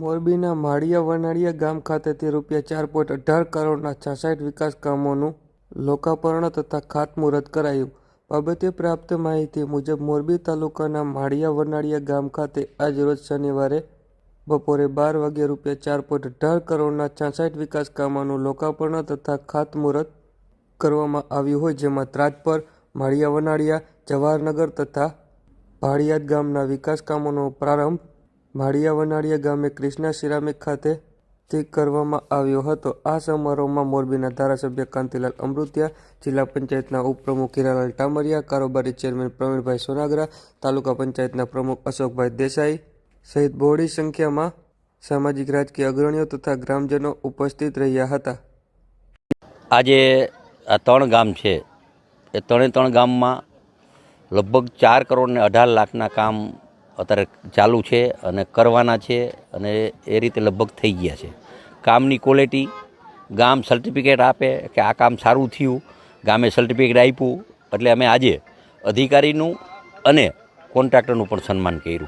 મોરબીના માળિયા વનાળિયા ગામ ખાતેથી રૂપિયા ચાર પોઈન્ટ અઢાર કરોડના છાસઠ વિકાસ કામોનું લોકાપર્ણ તથા ખાતમુહૂર્ત કરાયું. બાબતે પ્રાપ્ત માહિતી મુજબ મોરબી તાલુકાના માળિયા વનાળિયા ગામ ખાતે આજરોજ શનિવારે બપોરે બાર વાગ્યે રૂપિયા ચાર પોઈન્ટ અઢાર કરોડના છાસઠ વિકાસ કામોનું લોકાપર્ણ તથા ખાતમુહૂર્ત કરવામાં આવ્યું હોય, જેમાં ત્રાજપર માળિયા વનાળિયા, જવાહરનગર તથા ભાડિયાદ ગામના વિકાસ કામોનો પ્રારંભ માળિયા વનાળિયા ગામે ક્રિષ્ના સિરામિક ખાતેથી કરવામાં આવ્યો હતો. આ સમારોહમાં મોરબીના ધારાસભ્ય કાંતિલાલ અમૃતિયા, જિલ્લા પંચાયતના ઉપપ્રમુખ હીરાલાલ ટામરિયા, કારોબારી ચેરમેન પ્રવીણભાઈ સોનાગરા, તાલુકા પંચાયતના પ્રમુખ અશોકભાઈ દેસાઈ સહિત બહોળી સંખ્યામાં સામાજિક રાજકીય અગ્રણીઓ તથા ગ્રામજનો ઉપસ્થિત રહ્યા હતા. આજે આ ત્રણ ગામ છે, એ ત્રણે ત્રણ ગામમાં લગભગ ચાર કરોડ ને અઢાર લાખના કામ અત્યારે ચાલુ છે અને કરવાના છે અને એ રીતે લગભગ થઈ ગયા છે. કામની ક્વોલિટી ગામ સર્ટિફિકેટ આપે કે આ કામ સારું થયું, ગામે સર્ટિફિકેટ આપ્યું, એટલે અમે આજે અધિકારીનું અને કોન્ટ્રાક્ટરનું પણ સન્માન કર્યું.